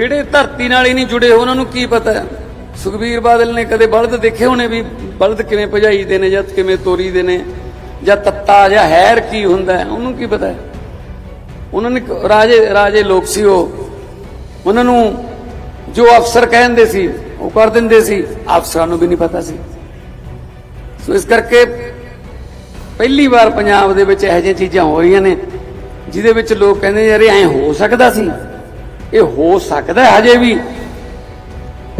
ਜਿਹੜੇ ਧਰਤੀ ਨਾਲ ਹੀ ਨਹੀਂ ਜੁੜੇ ਉਹਨਾਂ ਨੂੰ ਕੀ ਪਤਾ? ਸੁਖਬੀਰ ਬਾਦਲ ਨੇ ਕਦੇ ਬਲਦ ਦੇਖੇ ਹੋਣੇ ਵੀ ਬਲਦ ਕਿਵੇਂ ਭਜਾਈ ਦੇ ਨੇ ਜਾਂ ਕਿਵੇਂ ਤੋਰੀ ਦੇ ਨੇ? ਜਾਂ ਤੱਤਾ ਜਾਂ ਹੈਰ ਕੀ ਹੁੰਦਾ? ਉਹਨੂੰ ਕੀ ਪਤਾ? ਉਹਨਾਂ ਨੇ ਰਾਜੇ ਰਾਜੇ ਲੋਕ ਸੀ ਉਹ। ਉਹਨਾਂ ਨੂੰ ਜੋ ਅਫਸਰ ਕਹਿੰਦੇ ਸੀ, ਉਹ ਕਰ ਦਿੰਦੇ ਸੀ। ਅਫਸਰਾਂ ਨੂੰ ਵੀ ਨਹੀਂ ਪਤਾ ਸੀ। ਸੋ ਇਸ ਕਰਕੇ ਪਹਿਲੀ ਵਾਰ ਪੰਜਾਬ ਦੇ ਵਿੱਚ ਇਹੋ ਜਿਹੀਆਂ ਚੀਜ਼ਾਂ ਹੋ ਰਹੀਆਂ ਨੇ, ਜਿਹਦੇ ਵਿੱਚ ਲੋਕ ਕਹਿੰਦੇ ਯਾਰ ਇਹ ਐ ਹੋ ਸਕਦਾ ਸੀ? ਇਹ ਹੋ ਸਕਦਾ ਹਜੇ ਵੀ।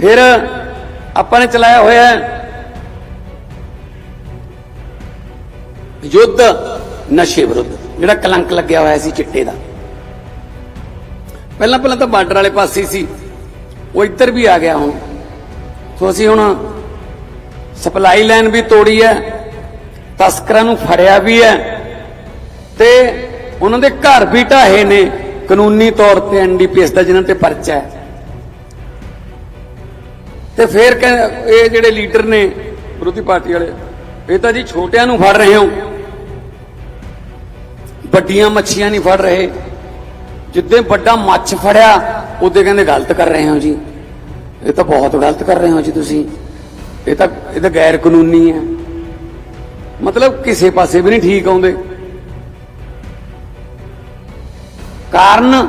ਫਿਰ ਆਪਾਂ ਨੇ ਚਲਾਇਆ ਹੋਇਆ ਯੁੱਧ ਨਸ਼ੇ ਵਿਰੁੱਧ, ਜਿਹੜਾ ਕਲੰਕ ਲੱਗਿਆ ਹੋਇਆ ਸੀ ਚਿੱਟੇ ਦਾ। ਪਹਿਲਾਂ ਪਹਿਲਾਂ ਤਾਂ ਬਾਰਡਰ ਵਾਲੇ ਪਾਸੇ ਸੀ, ਉਹ ਇੱਧਰ ਵੀ ਆ ਗਿਆ ਹੁਣ। ਸੋ ਅਸੀਂ ਹੁਣ ਸਪਲਾਈ ਲਾਈਨ ਵੀ ਤੋੜੀ ਹੈ, ਤਸਕਰਾਂ ਨੂੰ ਫੜਿਆ ਵੀ ਹੈ ਤੇ ਉਹਨਾਂ ਦੇ ਘਰ ਵੀ ਢਾਹੇ ਨੇ। ਕਾਨੂੰਨੀ ਤੌਰ ਤੇ ਐਨਡੀਪੀਐਸ ਦਾ ਜਿਨ੍ਹਾਂ ਤੇ ਪਰਚਾ ਹੈ। ਤੇ ਫਿਰ ਕਹਿ- ਇਹ ਜਿਹੜੇ ਲੀਡਰ ਨੇ ਵਿਰੋਧੀ ਪਾਰਟੀ ਵਾਲੇ, ਇਹ ਤਾਂ ਜੀ ਛੋਟਿਆਂ ਨੂੰ ਫੜ ਰਹੇ ਹੋ। ਵੱਡੀਆਂ ਮੱਛੀਆਂ ਨਹੀਂ ਫੜ ਰਹੇ। ਜਿੱਦੇ ਵੱਡਾ ਮੱਛ ਫੜਿਆ, ਉਹਦੇ ਕਹਿੰਦੇ ਗਲਤ ਕਰ ਰਹੇ ਹੋ ਜੀ। ਇਹ ਤਾਂ ਬਹੁਤ ਗਲਤ ਕਰ ਰਹੇ ਹੋ ਜੀ ਤੁਸੀਂ। ਇਹ ਤਾਂ ਇਹ ਤਾਂ ਗੈਰ ਕਾਨੂੰਨੀ ਹੈ। ਮਤਲਬ ਕਿਸੇ ਪਾਸੇ ਵੀ ਨਹੀਂ ਠੀਕ ਆਉਂਦੇ। ਕਾਰਨ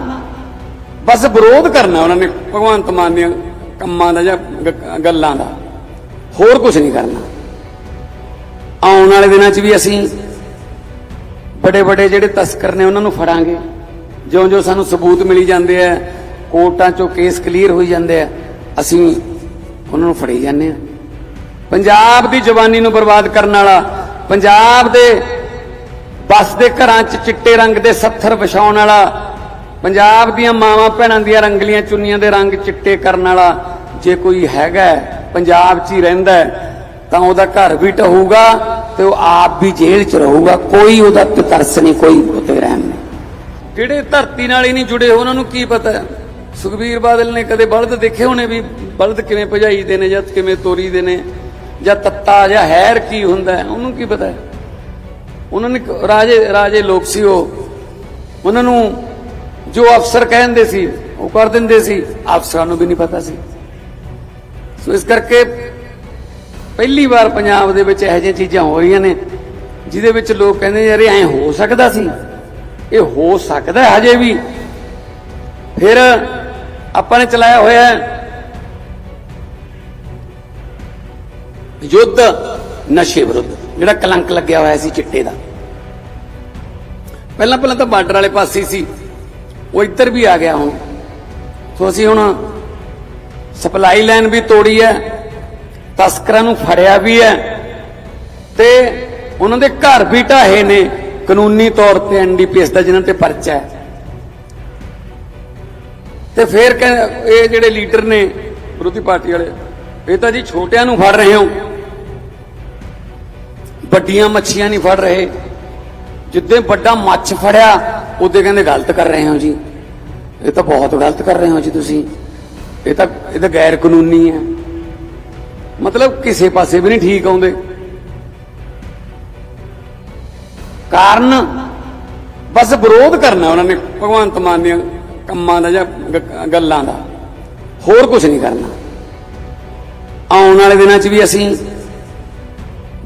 ਬਸ ਵਿਰੋਧ ਕਰਨਾ ਉਹਨਾਂ ਨੇ, ਭਗਵੰਤ ਮਾਨ ਦੀਆਂ ਕੰਮਾਂ ਦਾ ਜਾਂ ਗੱਲਾਂ ਦਾ। ਹੋਰ ਕੁਝ ਨਹੀਂ ਕਰਨਾ। ਆਉਣ ਵਾਲੇ ਦਿਨਾਂ 'ਚ ਵੀ ਅਸੀਂ ਵੱਡੇ ਵੱਡੇ ਜਿਹੜੇ ਤਸਕਰ ਨੇ ਉਹਨਾਂ ਨੂੰ ਫੜਾਂਗੇ। ਜਿਉਂ-ਜਿਉਂ ਸਾਨੂੰ ਸਬੂਤ ਮਿਲੀ ਜਾਂਦੇ ਆ, ਕੋਰਟਾਂ 'ਚੋਂ ਕੇਸ ਕਲੀਅਰ ਹੋਈ ਜਾਂਦੇ ਆ, ਅਸੀਂ ਉਹਨਾਂ ਨੂੰ ਫੜੇ ਜਾਂਦੇ ਆ। ਪੰਜਾਬ ਦੀ ਜਵਾਨੀ ਨੂੰ ਬਰਬਾਦ ਕਰਨ ਵਾਲਾ, ਪੰਜਾਬ ਦੇ ਬਸ ਦੇ ਘਰਾਂ 'ਚ ਚਿੱਟੇ ਰੰਗ ਦੇ ਸੱਥਰ ਵਿਛਾਉਣ ਵਾਲਾ ਪੰਜਾਬ ਦੀਆਂ ਮਾਵਾਂ ਭੈਣਾਂ ਦੀਆਂ ਰੰਗਲੀਆਂ ਚੁੰਨੀਆਂ ਦੇ ਰੰਗ ਚਿੱਟੇ ਕਰਨ ਵਾਲਾ ਜੇ ਕੋਈ ਹੈਗਾ ਪੰਜਾਬ 'ਚ ਹੀ ਰਹਿੰਦਾ ਤਾਂ ਉਹਦਾ ਘਰ ਵੀ ਢਹੂਗਾ ਤੇ ਉਹ ਆਪ ਵੀ ਜੇਲ੍ਹ 'ਚ ਰਹੂਗਾ। ਕੋਈ ਉਹਦਾ ਤਰਸ ਨਹੀਂ, ਕੋਈ ਉਤੇ ਰਹਿਮ ਨਹੀਂ। ਜਿਹੜੇ ਧਰਤੀ ਨਾਲ ਹੀ ਨਹੀਂ ਜੁੜੇ, ਉਹਨਾਂ ਨੂੰ ਕੀ ਪਤਾ? ਸੁਖਬੀਰ ਬਾਦਲ ਨੇ ਕਦੇ ਬਲਦ ਦੇਖੇ ਹੋਣੇ ਵੀ ਬਲਦ ਕਿਵੇਂ ਭਜਾਈ ਦੇ ਨੇ ਜਾਂ ਕਿਵੇਂ ਤੋਰੀ ਦੇ ਨੇ? ਜਾਂ ਤੱਤਾ ਜਾਂ ਹੈਰ ਕੀ ਹੁੰਦਾ ਉਹਨੂੰ ਕੀ ਪਤਾ? ਉਹਨਾਂ ਨੇ ਰਾਜੇ ਰਾਜੇ ਲੋਕ ਸੀ ਉਹ। ਉਹਨਾਂ ਨੂੰ ਜੋ ਅਫਸਰ ਕਹਿੰਦੇ ਸੀ, ਉਹ ਕਰ ਦਿੰਦੇ ਸੀ। ਅਫਸਰਾਂ ਨੂੰ ਵੀ ਨਹੀਂ ਪਤਾ ਸੀ। ਸੋ ਇਸ ਕਰਕੇ ਪਹਿਲੀ ਵਾਰ ਪੰਜਾਬ ਦੇ ਵਿੱਚ ਇਹੋ ਜਿਹੀਆਂ ਚੀਜ਼ਾਂ ਹੋ ਰਹੀਆਂ ਨੇ, ਜਿਹਦੇ ਵਿੱਚ ਲੋਕ ਕਹਿੰਦੇ ਯਾਰ ਇਹ ਐ ਹੋ ਸਕਦਾ ਸੀ। ਇਹ ਹੋ ਸਕਦਾ ਹਜੇ ਵੀ। ਫਿਰ ਆਪਾਂ ਨੇ ਚਲਾਇਆ ਹੋਇਆ ਯੁੱਧ, ਨਸ਼ੇ ਵਿਰੁੱਧ, ਜਿਹੜਾ ਕਲੰਕ ਲੱਗਿਆ ਹੋਇਆ ਸੀ ਚਿੱਟੇ ਦਾ। ਪਹਿਲਾਂ ਪਹਿਲਾਂ ਤਾਂ ਬਾਰਡਰ ਵਾਲੇ ਪਾਸੇ ਸੀ। ਉਹ ਇੱਧਰ ਵੀ ਆ ਗਿਆ ਹੁਣ। ਸੋ ਅਸੀਂ ਹੁਣ ਸਪਲਾਈ ਲਾਈਨ ਵੀ ਤੋੜੀ ਹੈ, ਤਸਕਰਾਂ ਨੂੰ ਫੜਿਆ ਵੀ ਹੈ ਤੇ ਉਹਨਾਂ ਦੇ ਘਰ ਵੀ ਢਾਹੇ ਨੇ ਕਾਨੂੰਨੀ ਤੌਰ ਤੇ ਐਨਡੀਪੀਐਸ ਦਾ, ਜਿਨ੍ਹਾਂ ਤੇ ਪਰਚਾ ਹੈ। ਤੇ ਫਿਰ ਕਹਿ- ਇਹ ਜਿਹੜੇ ਲੀਡਰ ਨੇ ਵਿਰੋਧੀ ਪਾਰਟੀ ਵਾਲੇ, ਇਹ ਤਾਂ ਜੀ ਛੋਟਿਆਂ ਨੂੰ ਫੜ ਰਹੇ ਹੋ। ਵੱਡੀਆਂ ਮੱਛੀਆਂ ਨਹੀਂ ਫੜ ਰਹੇ। ਜਿੱਦਾਂ ਵੱਡਾ ਮੱਛ ਫੜਿਆ ਉਹਦੇ ਕਹਿੰਦੇ ਗਲਤ ਕਰ ਰਹੇ ਹੋ ਜੀ। ਇਹ ਤਾਂ ਬਹੁਤ ਗਲਤ ਕਰ ਰਹੇ ਹੋ ਜੀ ਤੁਸੀਂ। ਇਹ ਤਾਂ ਇਹ ਤਾਂ ਗੈਰ ਕਾਨੂੰਨੀ ਹੈ। ਮਤਲਬ ਕਿਸੇ ਪਾਸੇ ਵੀ ਨਹੀਂ ਠੀਕ ਆਉਂਦੇ। ਕਾਰਨ ਬਸ ਵਿਰੋਧ ਕਰਨਾ ਉਹਨਾਂ ਨੇ, ਭਗਵੰਤ ਮਾਨ ਦੀਆਂ ਕੰਮਾਂ ਦਾ ਜਾਂ ਗੱਲਾਂ ਦਾ। ਹੋਰ ਕੁਝ ਨਹੀਂ ਕਰਨਾ। ਆਉਣ ਵਾਲੇ ਦਿਨਾਂ 'ਚ ਵੀ ਅਸੀਂ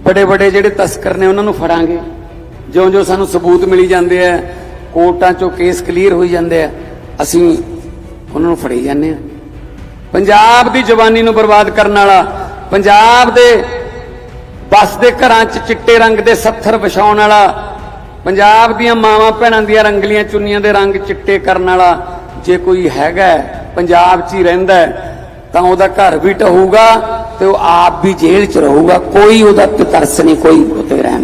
ਵੱਡੇ ਵੱਡੇ ਜਿਹੜੇ ਤਸਕਰ ਨੇ ਉਹਨਾਂ ਨੂੰ ਫੜਾਂਗੇ। ਜਿਉਂ-ਜਿਉਂ ਸਾਨੂੰ ਸਬੂਤ ਮਿਲੀ ਜਾਂਦੇ ਆ ਕੋਰਟਾਂ 'ਚੋਂ ਕੇਸ ਕਲੀਅਰ ਹੋਈ ਜਾਂਦੇ ਆ, ਅਸੀਂ ਉਹਨਾਂ ਨੂੰ ਫੜੇ ਜਾਂਦੇ ਆ। ਪੰਜਾਬ ਦੀ ਜਵਾਨੀ ਨੂੰ ਬਰਬਾਦ ਕਰਨ ਵਾਲਾ, ਪੰਜਾਬ ਦੇ ਬਸ ਦੇ ਘਰਾਂ 'ਚ ਚਿੱਟੇ ਰੰਗ ਦੇ ਸੱਥਰ ਵਿਛਾਉਣ ਵਾਲਾ, ਪੰਜਾਬ ਦੀਆਂ ਮਾਵਾਂ ਭੈਣਾਂ ਦੀਆਂ ਰੰਗਲੀਆਂ ਚੁੰਨੀਆਂ ਦੇ ਰੰਗ ਚਿੱਟੇ ਕਰਨ ਵਾਲਾ ਜੇ ਕੋਈ ਹੈਗਾ, ਪੰਜਾਬ 'ਚ ਹੀ ਰਹਿੰਦਾ ਤਾਂ ਉਹਦਾ ਘਰ ਵੀ ਢਹੂਗਾ ਤੇ ਉਹ ਆਪ ਵੀ ਜੇਲ੍ਹ 'ਚ ਰਹੂਗਾ, ਕੋਈ ਉਹਦਾ ਤੇ ਤਰਸ ਨਹੀਂ, ਕੋਈ ਉਤੇ ਰਹਿਮ